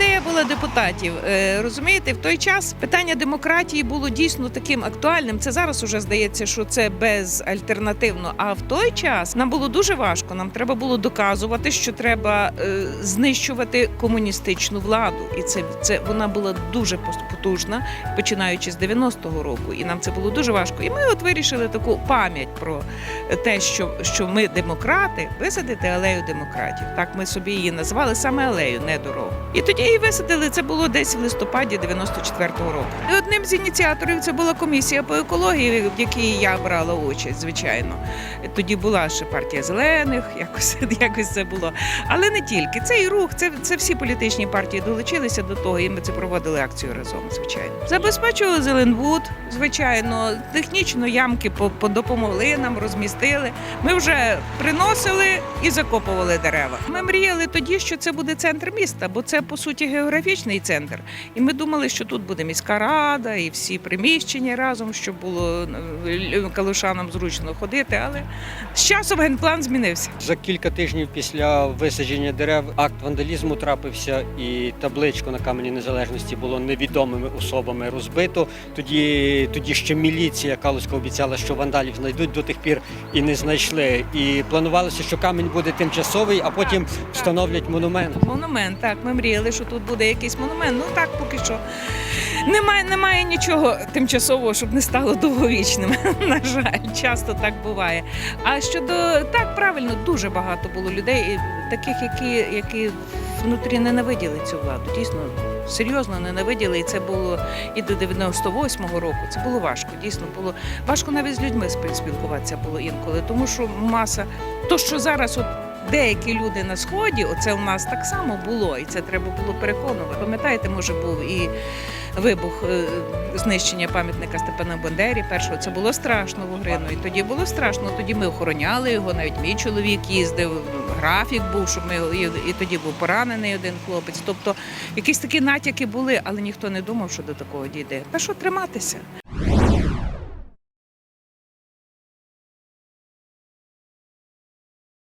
запитувала депутатів. Е, Розумієте, в той час питання демократії було дійсно таким актуальним. Це зараз уже здається, що це безальтернативно. А в той час нам було дуже важко. Нам треба було доказувати, що треба е, знищувати комуністичну владу, і це, це вона була дуже потужна, починаючи з 90-го року. І нам це було дуже важко. І ми от вирішили таку пам'ять про те, що, що ми демократи, висадити алею демократів. Так ми собі її назвали саме алею, не дорогу. І тоді її висадили. Це було десь в листопаді 94-го року. І одним з ініціаторів це була комісія по екології, в якій я брала участь, звичайно. Тоді була ще партія зелених, якось якось це було. Але не тільки цей рух, це, це всі політичні партії долучилися до того, і ми це проводили акцію разом, звичайно. Забезпечували Зеленвуд, звичайно, технічно ямки по- по- допомогли нам, розмістили. Ми вже приносили і закопували дерева. Ми мріяли тоді, що це буде центр міста, бо це по суті географічний центр. І ми думали, що тут буде міська рада і всі приміщення разом, щоб було е, калушанам зручно ходити. Але з часом генплан змінився. За кілька тижнів після висадження дерев акт вандалізму трапився, і табличку на камені незалежності було невідомими особами розбито. Тоді, тоді ще міліція Калуська обіцяла, що вандалів знайдуть до тих пір і не знайшли. І планувалося, що камінь буде тимчасовий, а потім встановлять монумент. Монумент, так. Ми мріяли, що тут буде якийсь монумент. Ну так поки що. Немає, немає нічого тимчасового, щоб не стало довговічним. На жаль, часто так буває. А щодо так, правильно, дуже багато було людей, таких, які, які внутрі ненавиділи цю владу. Дійсно, серйозно ненавиділи. І це було і до 98-го року. Це було важко. Дійсно було важко навіть з людьми спілкуватися було інколи, тому що маса, то що зараз от. Деякі люди на сході, оце у нас так само було, і це треба було переконувати. Пам'ятаєте, може був і вибух е, знищення пам'ятника Степана Бандері. Першого це було страшно в Угрину. І тоді було страшно. Тоді ми охороняли його. Навіть мій чоловік їздив. Графік був, щоб ми і тоді був поранений один хлопець. Тобто якісь такі натяки були, але ніхто не думав, що до такого дійде. Та що триматися?